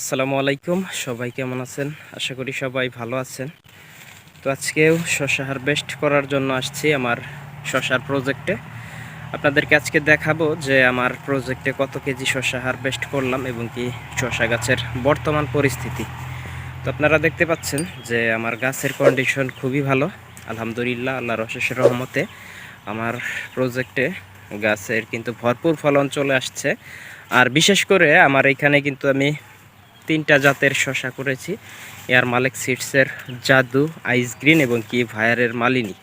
আসসালামু আলাইকুম, সবাই কেমন আছেন? আশা করি সবাই ভালো আছেন। তো আজকেও শশা হারভেস্ট করার জন্য আসছি আমার শশার প্রজেক্টে আপনাদেরকে আজকে দেখাবো যে আমার প্রজেক্টে কত কেজি শশা হারভেস্ট করলাম এবং কি শশা গাছের বর্তমান পরিস্থিতি। তো আপনারা দেখতে পাচ্ছেন যে আমার গাছের কন্ডিশন খুবই ভালো। আলহামদুলিল্লাহ, আল্লাহর অশেষ রহমতে আমার প্রজেক্টে গাছের কিন্তু ভরপুর ফলন চলে আসছে। আর বিশেষ করে আমার এখানে কিন্তু আমি তিনটা জাতের শশা করেছি। এয়ার মালিক সিডসের জাদু, আইস গ্রিন এবং কি ভায়ারের মালিনী।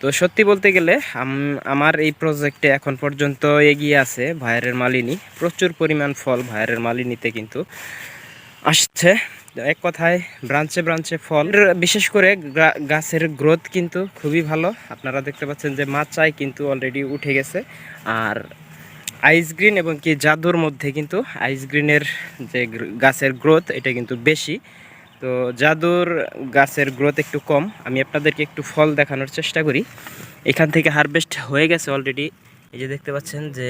তো সত্যি বলতে গেলে আমার এই প্রজেক্টে এখন পর্যন্ত এগিয়ে আছে ভায়ারের মালিনী। প্রচুর পরিমাণ ফল ভায়ারের মালিনীতে কিন্তু আসছে। এক কথায়, ব্রাঞ্চে ব্রাঞ্চে ফল। বিশেষ করে গাছের গ্রোথ কিন্তু খুবই ভালো। আপনারা দেখতে পাচ্ছেন যে মাচায় কিন্তু অলরেডি উঠে গেছে। আর আইস গ্রিন এবং কি জাদুর মধ্যে কিন্তু আইস গ্রিনের যে গাছের গ্রোথ এটা কিন্তু বেশি। তো জাদুর গাছের গ্রোথ একটু কম। আমি আপনাদেরকে একটু ফল দেখানোর চেষ্টা করি। এখান থেকে হারভেস্ট হয়ে গেছে অলরেডি এই যে দেখতে পাচ্ছেন যে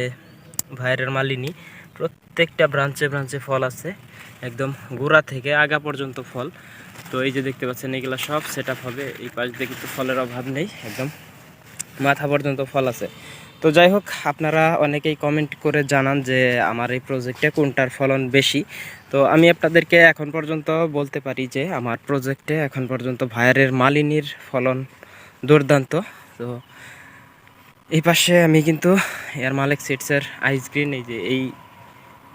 ভাইরের মালিনী, প্রত্যেকটা ব্রাঞ্চে ব্রাঞ্চে ফল আছে। একদম গোড়া থেকে আগা পর্যন্ত ফল। তো এই যে দেখতে পাচ্ছেন, এগুলো সব সেট হবে। এই পাশ দিয়ে কিন্তু ফলের অভাব নেই। একদম মাথা পর্যন্ত ফল আছে। তো যাই হোক, আপনারা অনেকেই কমেন্ট করে জানান যে আমার এই প্রজেক্টে কোনটার ফলন বেশি। তো আমি আপনাদেরকে এখন পর্যন্ত বলতে পারি যে আমার প্রজেক্টে এখন পর্যন্ত ভায়ারের মালিনীর ফলন দুর্দান্ত। তো এই পাশে আমি কিন্তু এয়ার মালিক সিটসের আইস গ্রিন এই যে এই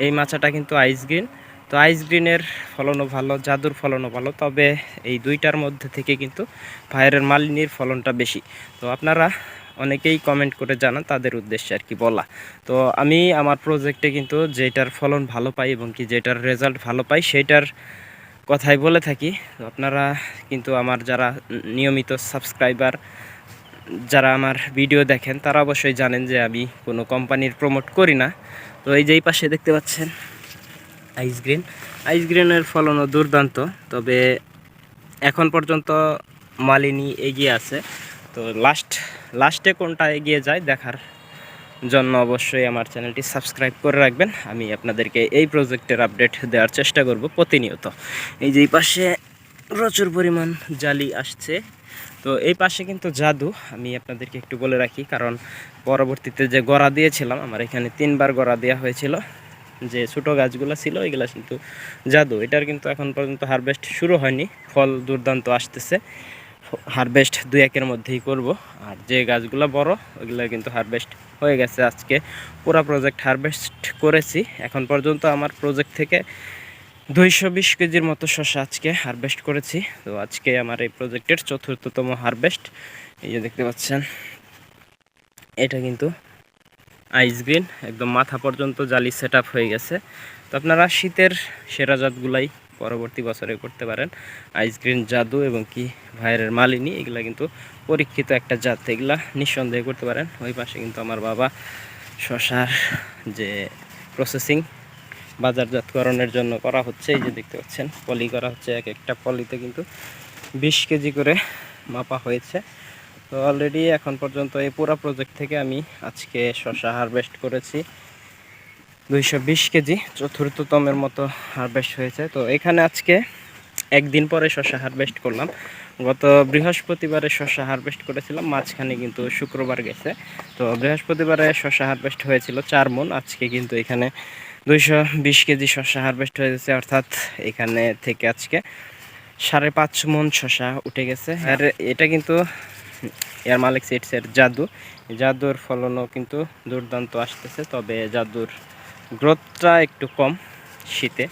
এই মাছাটা কিন্তু আইস গ্রিন তো আইস গ্রিনের ফলনও ভালো, জাদুর ফলনও ভালো, তবে এই দুইটার মধ্যে থেকে কিন্তু ভাইয়ের মালিনীর ফলনটা বেশি। তো আপনারা অনেকেই কমেন্ট করে জানান তাদের উদ্দেশ্যে আর কি বলা। তো আমি আমার প্রজেক্টে কিন্তু যেটার ফলন ভালো পাই এবং কি যেটার রেজাল্ট ভালো পাই সেটার কথাই বলে থাকি। আপনারা কিন্তু আমার যারা নিয়মিত সাবস্ক্রাইবার যারা আমার ভিডিও দেখেন, তারা অবশ্যই জানেন যে আমি কোনো কোম্পানির প্রমোট করি না। তো এই যেই পাশে দেখতে পাচ্ছেন আইস গ্রিন ফলনও দুর্দান্ত, তবে এখন পর্যন্ত মালিনী এগিয়ে আছে। তো লাস্ট লাস্টে কোনটা এগিয়ে যায় দেখার জন্য অবশ্যই আমার চ্যানেলটি সাবস্ক্রাইব করে রাখবেন। আমি আপনাদেরকে এই প্রজেক্টের আপডেট দেওয়ার চেষ্টা করব প্রতিনিয়ত। এই যে এই পাশে প্রচুর পরিমাণ জালি আসছে। তো এই পাশে কিন্তু জাদু, আমি আপনাদেরকে একটু বলে রাখি, কারণ পরবর্তীতে যে গড়া দিয়েছিলাম, আমার এখানে তিনবার গড়া দেওয়া হয়েছিল। যে ছোটো গাছগুলো ছিল এগুলো কিন্তু জাদু। এটার কিন্তু এখন পর্যন্ত হারভেস্ট শুরু হয়নি, ফল দুর্দান্ত আসতেছে। হারভেস্ট দুই একের মধ্যেই করব। আর যে গাছগুলো বড় ওইগুলো কিন্তু হারভেস্ট হয়ে গেছে। আজকে পুরো প্রজেক্ট হারভেস্ট করেছি। এখন পর্যন্ত আমার প্রজেক্ট থেকে দুইশো বিশ কেজির মতো শসা আজকে হারভেস্ট করেছি। তো আজকে আমার এই প্রজেক্টের চতুর্থতম হারভেস্ট এই যে দেখতে পাচ্ছেন, এটা কিন্তু আইস গ্রিন একদম মাথা পর্যন্ত জালি সেট হয়ে গেছে। তো আপনারা শীতের সেরা জাতগুলাই পরবর্তী বছরে করতে পারেন। আইসক্রিম জাদু এবং কি ভাইয়ের মালিনী, এগুলা কিন্তু পরীক্ষিত একটা জাত। এগুলা নিঃসন্দেহে করতে পারেন। ওই পাশে কিন্তু আমার বাবা শশার যে প্রসেসিং বাজারজাতকরণের জন্য করা হচ্ছে, এই যে দেখতে পাচ্ছেন, পলি করা হচ্ছে, এক একটা পলিতে কিন্তু বিশ কেজি করে মাপা হয়েছে। তো অলরেডি এখন পর্যন্ত এই পুরো প্রজেক্ট থেকে আমি আজকে শশা হারভেস্ট করেছি। দুইশো বিশ কেজি চতুর্থতমের মতো হারভেস্ট হয়েছে। তো এখানে আজকে একদিন পরে শশা হারভেস্ট করলাম। গত বৃহস্পতিবারে শশা হারভেস্ট করেছিলাম মাঝখানে কিন্তু শুক্রবার গেছে। তো বৃহস্পতিবারে শশা হারভেস্ট হয়েছিল চার মন আজকে কিন্তু এখানে দুইশো বিশ কেজি শশা হারভেস্ট হয়েছে অর্থাৎ এখানে থেকে আজকে সাড়ে পাঁচ মন শশা উঠে গেছে। আর এটা কিন্তু এয়ার মালিক সিটসের জাদু। জাদুর ফলনও কিন্তু দুর্দান্ত আসতেছে তবে জাদুর গ্রোথটা একটু কম শীতে।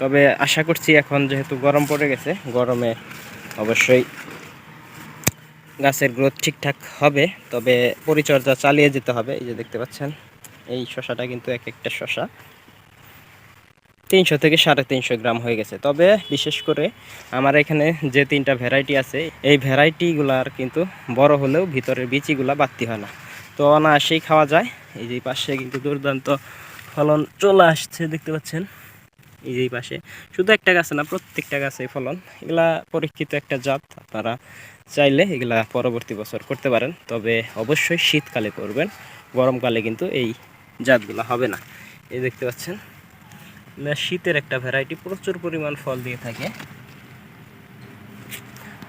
তবে আশা করছি এখন যেহেতু গরম পড়ে গেছে, গরমে অবশ্যই গাছের গ্রোথ ঠিকঠাক হবে। তবে পরিচর্যা চালিয়ে যেতে হবে, এই যে দেখতে পাচ্ছেন, এই শশাটা কিন্তু এক একটা শশা। তিনশো থেকে সাড়ে তিনশো গ্রাম হয়ে গেছে। তবে বিশেষ করে আমার এখানে যে তিনটা ভ্যারাইটি আছে, এই ভ্যারাইটিগুলার কিন্তু বড় হলেও ভিতরের বিচিগুলা বাড়তি হয় না। তো অনায়াসেই খাওয়া যায়। এই যে পাশে কিন্তু দুর্দান্ত ফলন চলে আসছে, দেখতে পাচ্ছেন? এই যে পাশে। শুধু একটা গাছে না, প্রত্যেকটা গাছে ফলন। এগুলা পরীক্ষিত একটা জাত, আপনারা চাইলে এগুলা পরবর্তী বছর করতে পারেন। তবে অবশ্যই শীতকালে করবেন, গরমকালে কিন্তু এই জাতগুলো হবে না। এই দেখতে পাচ্ছেন শীতের একটা ভ্যারাইটি প্রচুর পরিমাণ ফল দিয়ে থাকে।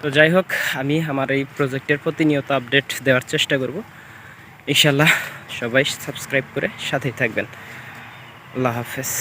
তো যাই হোক, আমি আমার এই প্রজেক্টের প্রতিনিয়ত আপডেট দেওয়ার চেষ্টা করব। ইনশাল্লাহ সবাই সাবস্ক্রাইব করে সাথেই থাকবেন। আল্লাহ হাফেজ।